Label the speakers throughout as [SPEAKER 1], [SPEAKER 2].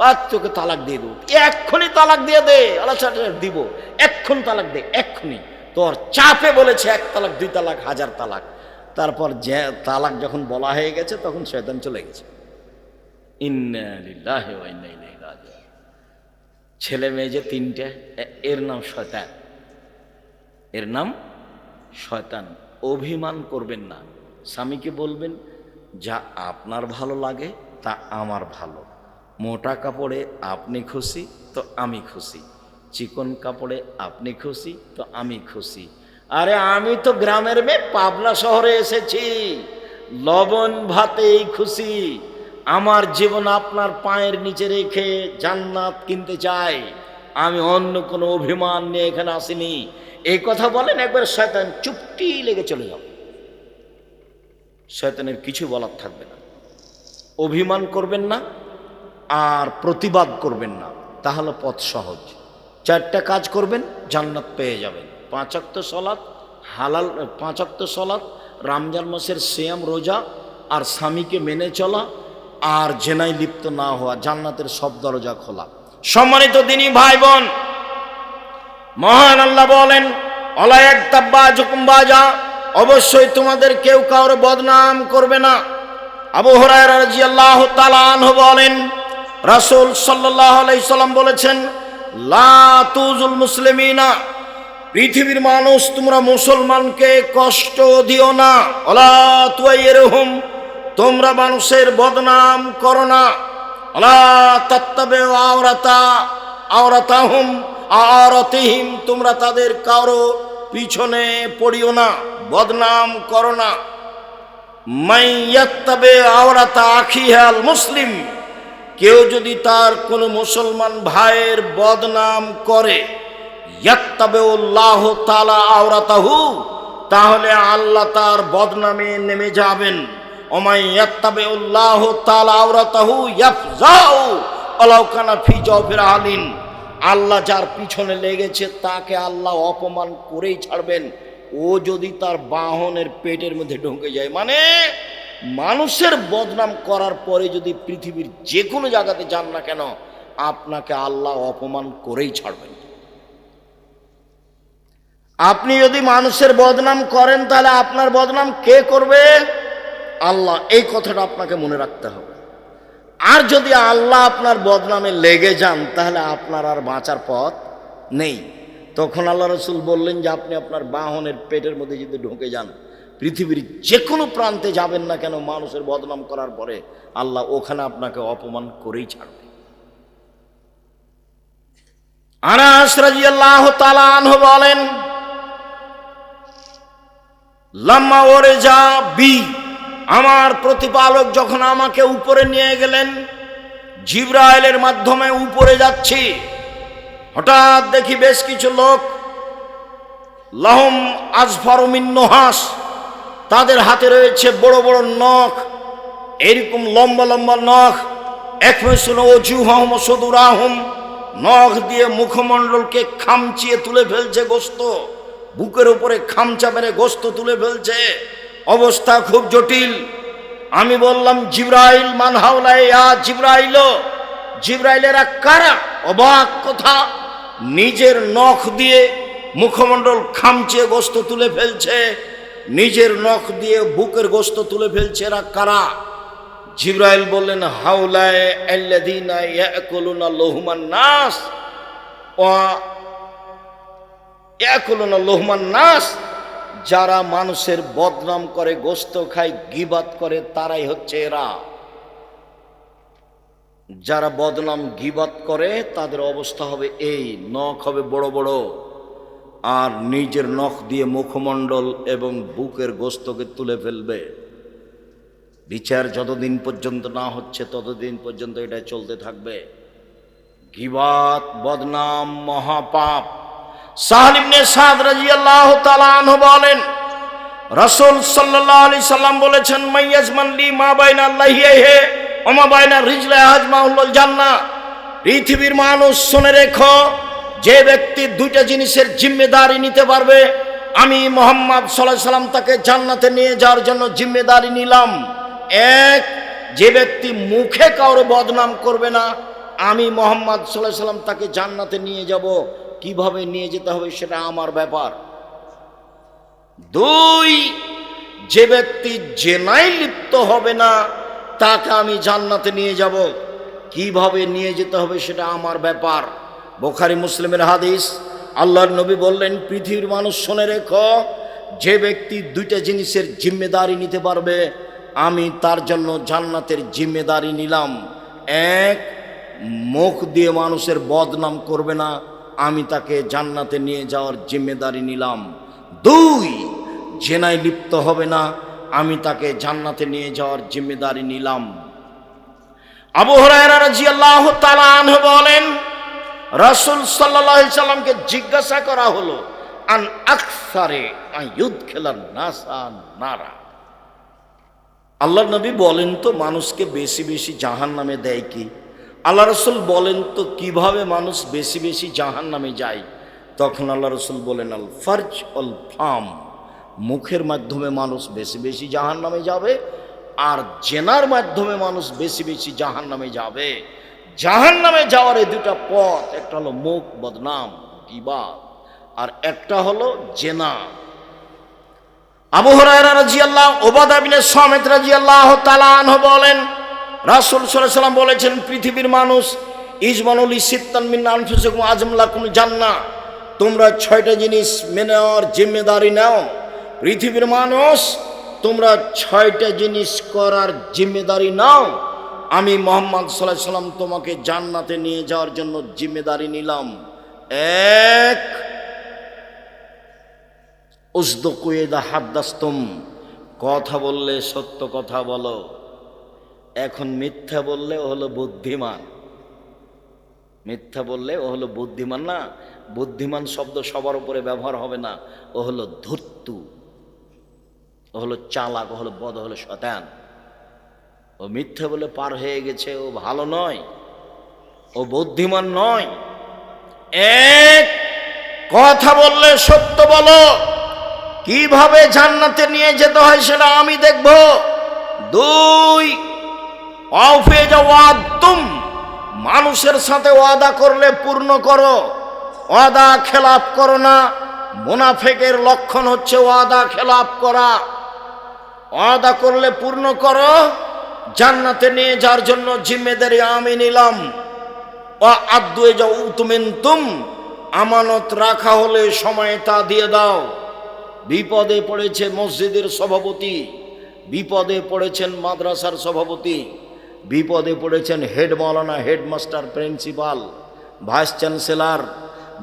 [SPEAKER 1] আর তোকে তালাক দিয়ে দেবো। এক্ষুনি তালাক দিয়ে দে। আল্লাহ দিব। এক্ষুন তালাক দে, এক্ষুনি। তোর চাপে বলেছে এক তালাক, দুই তালাক, হাজার তালাক। তারপর যে তালাক যখন বলা হয়ে গেছে, তখন শয়তান চলে গেছে। ছেলে মেয়ে যে তিনটে এর নাম শয়তান। এর নাম শয়তান। অভিমান করবেন না। স্বামীকে বলবেন, যা আপনার ভালো লাগে, তা আমার ভালো। মোটা কাপড়ে আপনি খুশি, তো আমি খুশি। চিকন কাপড়ে আপনি খুশি, তো আমি খুশি। আরে আমি তো গ্রামের মেয়ে, পাবনা শহরে এসেছি। লবণ ভাতেই খুশি। আমার জীবন আপনার পায়ের নিচে রেখে জান্নাত কিনতে চাই। আমি অন্য কোনো অভিমান নিয়ে এখানে আসিনি। এই কথা বলেন, একবার শয়তান চুপটি লেগে চলে যাও শয়তানের কিছু বলার থাকবে না। অভিমান করবেন না আর প্রতিবাদ করবেন না, তাহলে পথ সহজ। চারটা কাজ করবেন, জান্নাত পেয়ে যাবেন। পাঁচাক্ত সলাৎ হালাল পাঁচাক্ত সলাৎ রমজান মাসের শ্যাম রোজা, আর স্বামীকে মেনে চলা, আর জেনাই লিপ্ত না হওয়া, জান্নাতের সব দরজা খোলা। সম্মানিত দিনী ভাই বোন মহান আল্লাহ বলেন অলায়ক তাব্বা জুকুম্বাজা অবশ্যই তোমাদের কেউ কাউর বদনাম করবে না। আবু হরায়রা রাদিয়াল্লাহু তাআলা আনহু বলেন রাসূল সাল্লাল্লাহু আলাইহি সাল্লাম বলেছেন, লা তুজুল মুসলিমিনা, পৃথিবীর মানুষ, তোমরা মুসলমানকে কষ্ট দিও না। অলা তুয়াইরহুম তোমরা মানুষের বদনাম করো না। অলা তত্তবে আওরাতা, আওরাতাহুম আরতিহিম তোমরা তাদের কারও পিছনে পড়িও না, বদনাম করো না। মাইয়াত্তাবে আওরাতা আখিহাল মুসলিম কেউ যদি তার কোনো মুসলমান ভাইয়ের বদনাম করে তালা আওরাতাহু, তাহলে আল্লাহ তার বদনামে নেমে যাবেন। আওরাতাহু আল্লাহ যার পিছনে লেগেছে, তাকে আল্লাহ অপমান করেই ছাড়বেন। ও যদি তার বাহনের পেটের মধ্যে ঢুকে যায় মানে মানুষের বদনাম করার পরে যদি পৃথিবীর যে কোনো জায়গাতে যান না কেন, আপনাকে আল্লাহ অপমান করেই ছাড়বেন। আপনি যদি মানুষের বদনাম করেন, তাহলে আপনার বদনাম কে করবে? আল্লাহ, এই কথাটা আপনাকে মনে রাখতে হবে। আর যদি আল্লাহ আপনার বদনামে লেগে যান, তাহলে আপনার আর বাঁচার পথ নেই। তখন আল্লাহ রসুল বললেন যে, আপনি আপনার বাহনের পেটের মধ্যে যদি ঢুকে যান পৃথিবীর যে কোনো প্রান্তে যাবেন না কেন মানুষের বদনাম করার পরে আল্লাহ ওখানে আপনাকে অপমান করেই ছাড়বে। আনাস তাআলা আনহু বলেন, লাম্মা ওরে যা বি, আমার প্রতিপালক যখন আমাকে উপরে নিয়ে গেলেন, জিব্রাইলের মাধ্যমে উপরে যাচ্ছি, হঠাৎ দেখি বেশ কিছু লোক, লহম আজফরমিন নোহাস তাদের হাতে রয়েছে বড় বড় নখ, এরকম লম্বা লম্বা নখ। আহম নখ দিয়ে মুখমণ্ডলকে খামচিয়ে তুলে ফেলছে গোস্ত। বুকের উপরে খামচা মেরে গোস্ত তুলে ফেলছে। অবস্থা খুব জটিল। আমি বললাম, জিব্রাইল, মান হাওলাই আ জিব্রাইল? জিব্রাইলেরা কারা? অবাক কথা। নিজের নখ দিয়ে মুখমণ্ডল খামচিয়ে গোস্ত তুলে ফেলছে। নিজের নখ দিয়ে বুকের গোস্ত তুলে ফেলছে এরা কারা? জিব্রাইল বললেন ইয়াকুলুনা লহুমান নাস। লহুমান নাস। যারা মানুষের বদনাম করে, গোস্ত খায় গিবাত করে, তারাই হচ্ছে এরা। যারা বদনাম গিবাত করে, তাদের অবস্থা হবে এই, নখ হবে বড় বড়। আর নিজের নখ দিয়ে মুখমণ্ডল এবং বুকের গোস্তকে তুলে ফেলবে। বিচার যতদিন পর্যন্ত না হচ্ছে, ততদিন পর্যন্ত এটা চলতে থাকবে। গিবাত, বদনাম, মহাপাপ। সাহালিবনে সাদ রাজিয়াল্লাহু তাআলা আনহু বলেন, রাসূল সাল্লাল্লাহু আলাইহি সাল্লাম বলেছেন মাইয়াজমান লি মা বাইনা আল্লাহি হে ওমা বাইনা রিজলা হাজমাউল জান্নাহ। পৃথিবীর মানুষ শুনে রেখো যে ব্যক্তি দুইটা জিনিসের জিম্মেদারি নিতে পারবে, আমি মোহাম্মদ সাল্লাহ সাল্লাম তাকে জান্নাতে নিয়ে যাওয়ার জন্য জিম্মেদারি নিলাম। এক, যে ব্যক্তি মুখে কারও বদনাম করবে না, আমি মোহাম্মদ সাল্লাহ সাল্লাম তাকে জান্নাতে নিয়ে যাব। কীভাবে নিয়ে যেতে হবে সেটা আমার ব্যাপার। দুই, যে ব্যক্তি জেনাই লিপ্ত হবে না, তাকে আমি জান্নাতে নিয়ে যাব। কীভাবে নিয়ে যেতে হবে সেটা আমার ব্যাপার। বোখারি মুসলিমের হাদিস, আল্লাহর নবী বললেন, পৃথিবীর মানুষ শুনে রেখো, যে ব্যক্তি দুইটা জিনিসের জিম্মেদারি নিতে পারবে, আমি তার জন্য জান্নাতের জিম্মেদারি নিলাম। এক, মুখ দিয়ে মানুষের বদনাম করবে না, আমি তাকে জান্নাতে নিয়ে যাওয়ার জিম্মেদারি নিলাম। দুই, জেনায় লিপ্ত হবে না, আমি তাকে জান্নাতে নিয়ে যাওয়ার জিম্মেদারি নিলাম। আবু হরায়রা রাদিয়াল্লাহু তাআলা আনহু বলেন রাসূল আলাইহি সাল্লামকে জিজ্ঞাসা করা হলো, আন আকসারে আয়ুদ খেলার নাসা নারা? আল্লাহ নবী বলেন তো, মানুষকে বেশি বেশি জাহান নামে দেয় কি? আল্লাহ রসুল বলেন তো, কীভাবে মানুষ বেশি বেশি জাহান নামে যায়? তখন আল্লাহ রসুল বলেন, আল ফার্জ অল ফাম, মুখের মাধ্যমে মানুষ বেশি বেশি জাহান নামে যাবে আর জেনার মাধ্যমে মানুষ বেশি বেশি জাহান নামে যাবে। জাহান নামে যাওয়ার এই দুটা পথ, একটা হলো মুখ বদনাম বিবাদ আর একটা হলো জেনা। আবু হুরায়রা রাদিয়াল্লাহ, ওবাদা বিন সামিত রাদিয়াল্লাহু তাআলা আনহু বলেন, রাসূল সাল্লাম বলেছেন, পৃথিবীর মানুষ, ইজমানুল সিত্তান মিন আনফুসিকুম আজমলাকুম জান্নাহ। তোমরা ছয়টা জিনিস মেনে নেওয়ার জিম্মেদারি নাও। পৃথিবীর মানুষ, তোমরা ছয়টা জিনিস করার জিম্মেদারি নাও। আমি মোহাম্মদ সাল্লাহ সাল্লাম তোমাকে জান্নাতে নিয়ে যাওয়ার জন্য জিম্মেদারি নিলাম। এক উসদকুয়েদা হাদ্দাস্তম, কথা বললে সত্য কথা বলো। এখন মিথ্যা বললে ও হলো বুদ্ধিমান। মিথ্যা বললে ও হলো বুদ্ধিমান না, বুদ্ধিমান শব্দ সবার উপরে ব্যবহার হবে না। ও হলো ধূর্তু, ও হলো চালাক, ও হলো বদ হলো শতান ও মিথ্যে বলে পার হয়ে গেছে, ও ভালো নয়, ও বুদ্ধিমান নয়। এক, কথা বললে সত্য বলো। কীভাবে জান্নাতে নিয়ে যেতে হয় সেটা আমি দেখব। দুই অফে তুম মানুষের সাথে ওয়াদা করলে পূর্ণ করো। ওয়াদা খেলাপ করো না। মুনাফেকের লক্ষণ হচ্ছে ওয়াদা খেলাপ করা। ওয়াদা করলে পূর্ণ করো। জান্নাতে নিয়ে যাওয়ার জন্য জিম্মেদারি আমি নিলাম। ও আদুয়ে যাও তুমিন তুম আমানত রাখা হলে সময় তা দিয়ে দাও। বিপদে পড়েছে মসজিদের সভাপতি, বিপদে পড়েছেন মাদ্রাসার সভাপতি, বিপদে পড়েছেন হেড মৌলানা হেডমাস্টার প্রিন্সিপাল, ভাইস চ্যান্সেলার,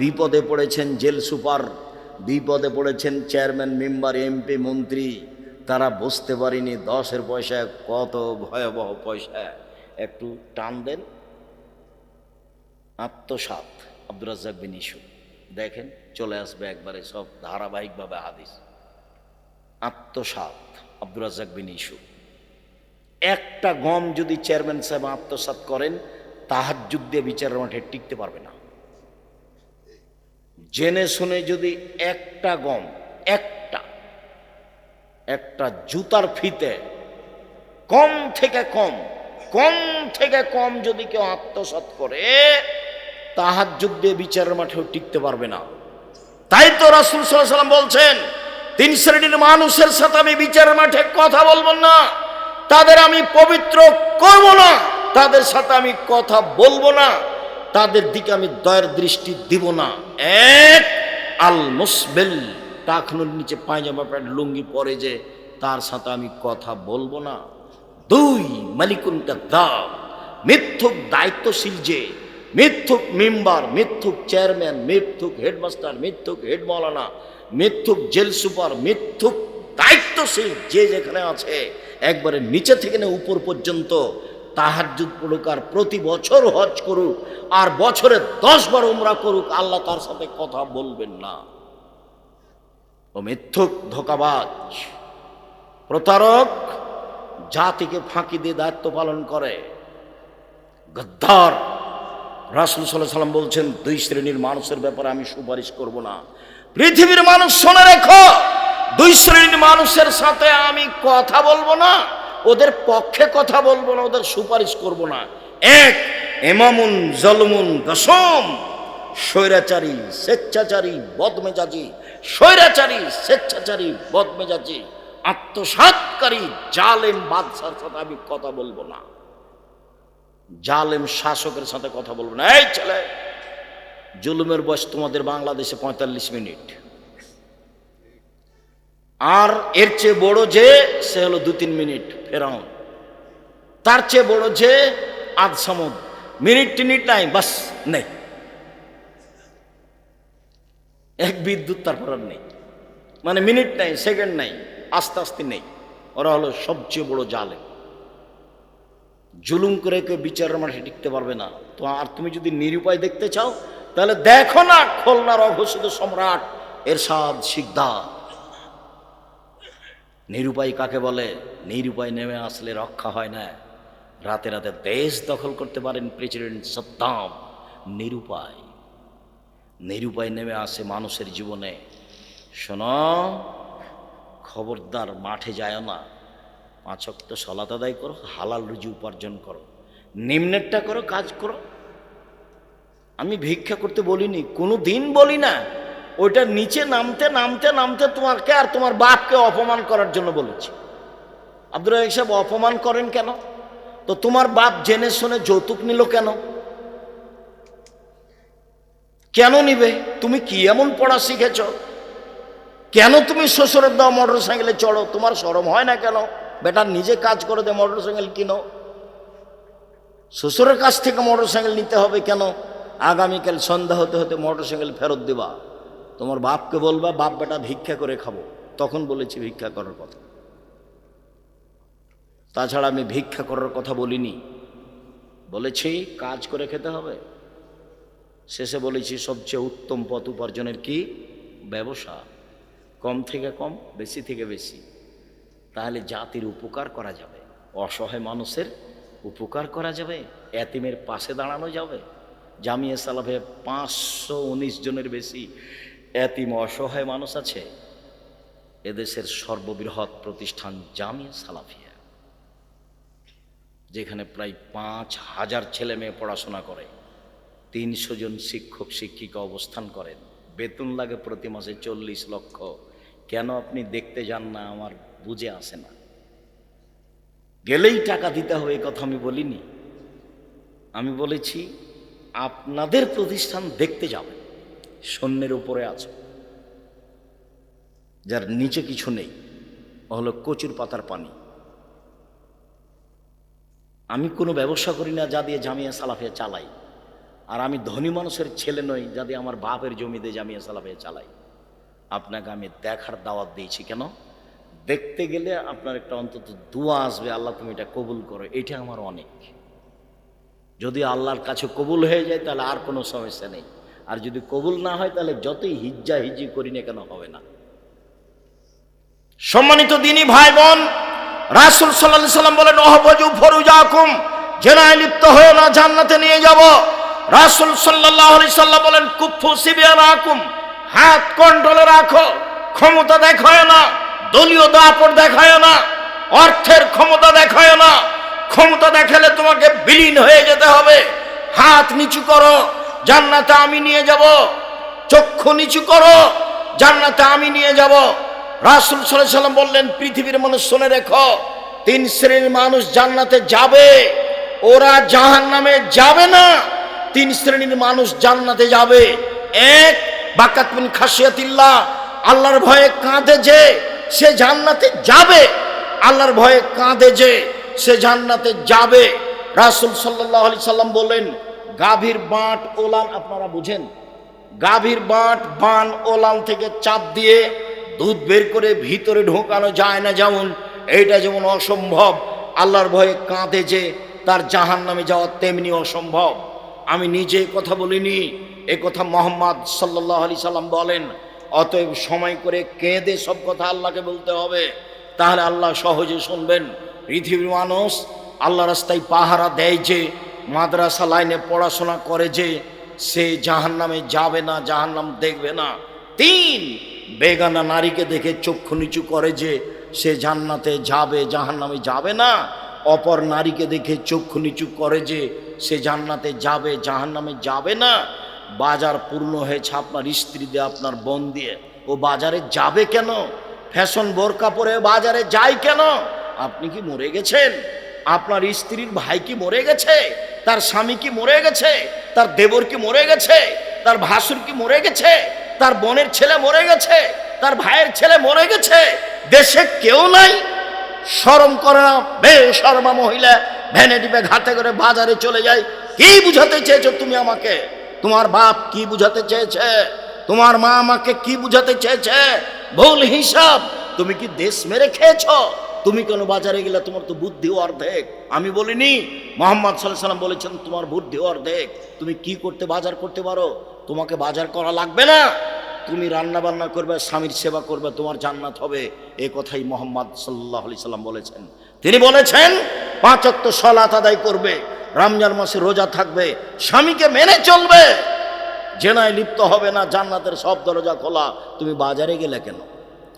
[SPEAKER 1] বিপদে পড়েছেন জেল সুপার, বিপদে পড়েছেন চেয়ারম্যান, মেম্বার, এমপি, মন্ত্রী। তারা বুঝতে পারিনি দশের পয়সা কত ভয়াবহ পয়সা। একটু টান দেন। আত্মসাত আব্দুর রাজ্জাক বিন ইস্যু দেখেন, চলে আসবে একবারে সব ধারাবাহিকভাবে হাদিস। আত্মসাত আব্দুর রাজ্জাক বিন ইস্যু একটা গম যদি চেয়ারম্যান সাহেব আত্মসাত করেন তাহার যুদ্ধে বিচারের মাঠে টিকতে পারবে না। জেনে শুনে যদি একটা গম একটা একটা জুতার ফিতে, কম থেকে কম কম থেকে কম যদি কেউ আত্মসাত করে তাহার যুদ্ধে বিচারের মাঠেও টিকতে পারবে না। তাই তো রাসুল সাল্লাম বলছেন, তিন শ্রেণির মানুষের সাথে আমি বিচারের মাঠে কথা বলব না, তাদের আমি পবিত্র করব না, তাদের সাথে আমি কথা বলব না, তাদের দিকে আমি দয়ের দৃষ্টি দিব না। এক আল মুসবেল টাকনুর নিচে পায়জামা প্যান্ট, লুঙ্গি পরে যে, তার সাথে আমি কথা বলব না। দুই, মালিকুন দাব মিথ্যুক দায়িত্বশীল যে, মিথ্যুক মেম্বার, মিথ্যুক চেয়ারম্যান, মিথ্যুক হেডমাস্টার, মিথ্যুক হেড মৌলানা মিথ্যুক জেল সুপার, মিথ্যুক দায়িত্বশীল যে যেখানে আছে, একবারে নিচে থেকে না উপর পর্যন্ত তাহাজুদ পড়ুক আর প্রতি বছর হজ করুক, আর বছরে দশ বার উমরা করুক, আল্লাহ তার সাথে কথা বলবেন না। ও মিথ্যুক ধোকাবাজ। প্রতারক জাতিকে ফাঁকি দিয়ে দায়িত্ব পালন করে। গদ্দার। রাসুল সাল্লাহ সাল্লাম বলছেন, দুই শ্রেণির মানুষের ব্যাপারে আমি সুপারিশ করব না। পৃথিবীর মানুষ শোনে রেখো, দুই শ্রেণির মানুষের সাথে আমি কথা বলব না, ওদের পক্ষে কথা বলব না, ওদের সুপারিশ করব না। এক, এমামুন, জলমুন, গসম। স্বৈরাচারী, স্বেচ্ছাচারী, বদমেজাজি, স্বৈরাচারী, স্বেচ্ছাচারী, বদমেজাজি, আত্মসাৎকারী জালেম বাদশার সাথে আমি কথা বলব না। জালেম শাসকের সাথে কথা বলব না। এই ছেলে, জুলুমের বয়স তোমাদের বাংলাদেশে পঁয়তাল্লিশ মিনিট। আর এর চেয়ে বড় যে, সে হলো দু তিন মিনিট ফেরাউন। তার চেয়ে বড় যে আধ সমুদ। মিনিট টিনিট নাই, বাস নেই এক বিদ্যুৎ তারপর আর নেই। মানে মিনিট নাই, সেকেন্ড নাই, আস্তে আস্তে নেই। ওরা হলো সবচেয়ে বড় জালে জুলুম করে কেউ বিচারের মাঠে টিকতে পারবে না। তো আর তুমি যদি নিরুপায় দেখতে চাও, তাহলে দেখো না খুলনার অঘোষিত সম্রাট এরশাদ শিকদার। নিরুপায় কাকে বলে? নিরুপায় নেমে আসলে রক্ষা হয় না। রাতে রাতে দেশ দখল করতে পারেন প্রেসিডেন্ট সদ্দাম। নিরুপায়। নিরুপায় নেমে আসে মানুষের জীবনে। শোনো, খবরদার মাঠে যায় না। পাঁচক তো সলাত আদায় করো, হালাল রুজি উপার্জন করো। নিম্নেরটা করো, কাজ করো। আমি ভিক্ষা করতে বলিনি কোনো দিন বলি না। ওইটা নিচে নামতে নামতে নামতে তোমাকে আর তোমার বাপকে অপমান করার জন্য বলেছি। আব্দুল সাহেব, অপমান করেন কেন? তো তোমার বাপ জেনে শুনে যৌতুক নিল কেন? কেন নিবে? তুমি কি এমন পড়া শিখেছ? কেন তুমি শ্বশুরের দাও মোটর সাইকেলে চড়ো? তোমার সরম হয় না কেন? বেটা, নিজে কাজ করে দে মোটর সাইকেল কিনো। শ্বশুরের কাছ থেকে মোটর সাইকেল নিতে হবে কেন? আগামীকাল সন্ধ্যা হতে হতে মোটর সাইকেল ফেরত দেবা। তোমার বাপকে বলবা, বাপ, বেটা, ভিক্ষা করে খাব। তখন বলেছি ভিক্ষা করার কথা। তাছাড়া আমি ভিক্ষা করার কথা বলিনি। বলেছি, কাজ করে খেতে হবে। শেষে বলেছি, সবচেয়ে উত্তম পথ উপার্জনের কি? ব্যবসা। কম থেকে কম, বেশি থেকে বেশি। তাহলে জাতির উপকার করা যাবে। অসহায় মানুষের উপকার করা যাবে। এতিমের পাশে দাঁড়ানো যাবে। জামিয়া সালাফে পাঁচশো উনিশ জনের বেশি এতিম অসহায় মানুষ আছে। এদেশের সর্ববৃহৎ প্রতিষ্ঠান জামিয়া সালাফিয়া, যেখানে প্রায় পাঁচ হাজার ছেলে মেয়ে পড়াশোনা করে। তিনশো জন শিক্ষক, শিক্ষিকা অবস্থান করেন। বেতন লাগে প্রতি মাসে চল্লিশ লক্ষ। কেন আপনি দেখতে যান না? আমার বুঝে আসে না। গেলেই টাকা দিতে হবে কথা আমি বলিনি। আমি বলেছি, আপনাদের প্রতিষ্ঠান দেখতে যাবেন। শূন্যের উপরে আছে। যার নিচে কিছু নেই হলো কচুর পাতার পানি। আমি কোনো ব্যবসা করি না, যা দিয়ে জামিয়া সালাফিয়া চালাই। আর আমি ধনী মানুষের ছেলে নই যা দিয়ে আমার বাপের জমিতে জামিয়া সালাফিয়া চালাই। আপনাকে আমি দেখার দাওয়াত দিয়েছি কেন? দেখতে গেলে আপনার একটা অন্তত দোয়া আসবে, আল্লাহ তুমি এটা কবুল করো, এটা আমার অনেক। যদি আল্লাহর কাছে কবুল হয়ে যায় তাহলে আর কোনো সমস্যা নেই। আর যদি কবুল না হয় তাহলে যতই হিজ্জা হিজি করি না কেন হবে না। সম্মানিত দিনী ভাই বোন রাসুল সাল্লাম বলেন অহবজু ফরুজাকুম জেনায় লিপ্ত হয়ে না জান্নাতে নিয়ে যাব। রাসুল সাল্লাহ বলেন কুফু সিবিয়া রাকুম হাত কন্ট্রোলে রাখো, ক্ষমতা দেখায় না, দলীয় দাপট দেখায় না, অর্থের ক্ষমতা দেখায় না, ক্ষমতা দেখালে তোমাকে বিলীন হয়ে যেতে হবে, হাত নিচু করো, জান্নাতে আমি নিয়ে যাব, চক্ষু নিচু করো, জান্নাতে আমি নিয়ে যাব। রাসুল সাল্লাম বললেন, পৃথিবীর মানুষ শুনে রেখো, তিন শ্রেণির মানুষ জান্নাতে যাবে, ওরা জাহান নামে যাবে না তিন শ্রেণির মানুষ জান্নাতে যাবে। এক বাকাতমিন খাসিয়াতিল্লাহ আল্লাহর ভয়ে কাঁদে যে, সে জান্নাতে যাবে। আল্লাহর ভয়ে কাঁদে যে, সে জান্নাতে যাবে। রাসুল সাল্লাহ আলি সাল্লাম বললেন, গাভীর বাঁট ওলান আপনারা বুঝেন? গাভীর বাঁট বান ওলান থেকে চাপ দিয়ে দুধ বের করে ভিতরে ঢোকানো যায় না যেমন, এইটা যেমন অসম্ভব। আল্লাহর ভয়ে কাঁদে যে, তার জাহান নামে যাওয়া তেমনি অসম্ভব। আমি নিজে কথা বলিনি। এ কথা মোহাম্মদ সাল্লাহ আলি সাল্লাম বলেন, অতএব সময় করে কেঁদে সব কথা আল্লাহকে বলতে হবে। তাহলে আল্লাহ সহজে শুনবেন। পৃথিবীর মানুষ আল্লাহ রাস্তায় পাহারা দেয় যে, মাদ্রাসা লাইনে পড়াশোনা করে যে, সে জাহান নামে যাবে না জাহান নাম দেখবে না। তিন, বেগানা নারীকে দেখে চক্ষু নিচু করে যে, সে জান্নাতে যাবে জাহান নামে যাবে না। অপর নারীকে দেখে চক্ষু নিচু করে যে সে জান্নাতে যাবে, জাহান্নামে যাবে না। বাজার পূর্ণ হয়েছে আপনার স্ত্রী দিয়ে, আপনার বোন দিয়ে। ও বাজারে যাবে কেন? ফ্যাশন বোরকা পরে বাজারে যায় কেন? আপনি কি মরে গেছেন? আপনার স্ত্রীর ভাই কি মরে গেছে? তার স্বামী কি মরে গেছে? তার দেবর কি মরে গেছে? তার ভাসুর কি মরে গেছে? তার বোনের ছেলে মরে গেছে? তার ভাইয়ের ছেলে মরে গেছে? দেশে কেউ নাই? শরম করে না, বেশরমা মহিলা। ভ্যানে ডিপে ঘাটে করে বাজারে চলে যায় কি বুঝাতে চেয়েছো তুমি আমাকে? তোমার বাপ কি বুঝাতে চেয়েছে? তোমার মা আমাকে কি বুঝাতে চেয়েছে? ভুল হিসাব। তুমি কি দেশ মেরে খেয়েছো? তুমি কেন বাজারে গেলে তোমার তো বুদ্ধি অর্ধেক? আমি বলিনি। মোহাম্মদ সাল্লাম বলেছেন, তোমার বুদ্ধি অর্ধেক। তুমি কি করতে, বাজার করতে পারো? তোমাকে বাজার করা লাগবে না। তুমি রান্না বান্না করবে, স্বামীর সেবা করবে, তোমার জান্নাত হবে। এ কথাই মোহাম্মদ সাল্লাহ আলি সাল্লাম বলেছেন। তিনি বলেছেন পাঁচ সলাত আদায় করবে, রমজান মাসে রোজা থাকবে, স্বামীকে মেনে চলবে। জেনায় লিপ্ত হবে না, জান্নাতের সব দরজা খোলা। তুমি বাজারে গেলে কেন?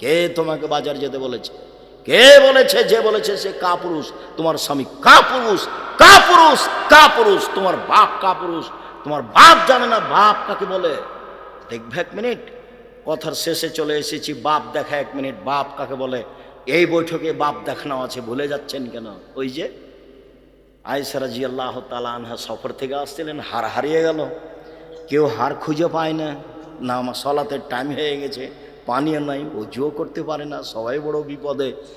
[SPEAKER 1] কে তোমাকে বাজার যেতে বলেছে? কে বলেছে, যে বলেছে সে কাপুরুষ? তোমার স্বামী কাপুরুষ কাপুরুষ কাপুরুষ। তোমার বাপ কাপুরুষ। তোমার বাপ জানে না, বাপ কাকে বলে? দেখবে এক মিনিট। কথার শেষে চলে এসেছি, বাপ দেখা এক মিনিট, বাপ কাকে বলে? এই বৈঠকে বাপ দেখানো আছে, ভুলে যাচ্ছেন কেন? ওই যে আয়সারা জিয়াল্লাহ তালা আনহা সফর থেকে আসছিলেন, হার হারিয়ে গেল। কেউ হার খুঁজে পায় না। না আমার সলাতে টাইম হয়ে গেছে পানীয় নাই ও জো করতে পারে না, সবাই বড় বিপদে।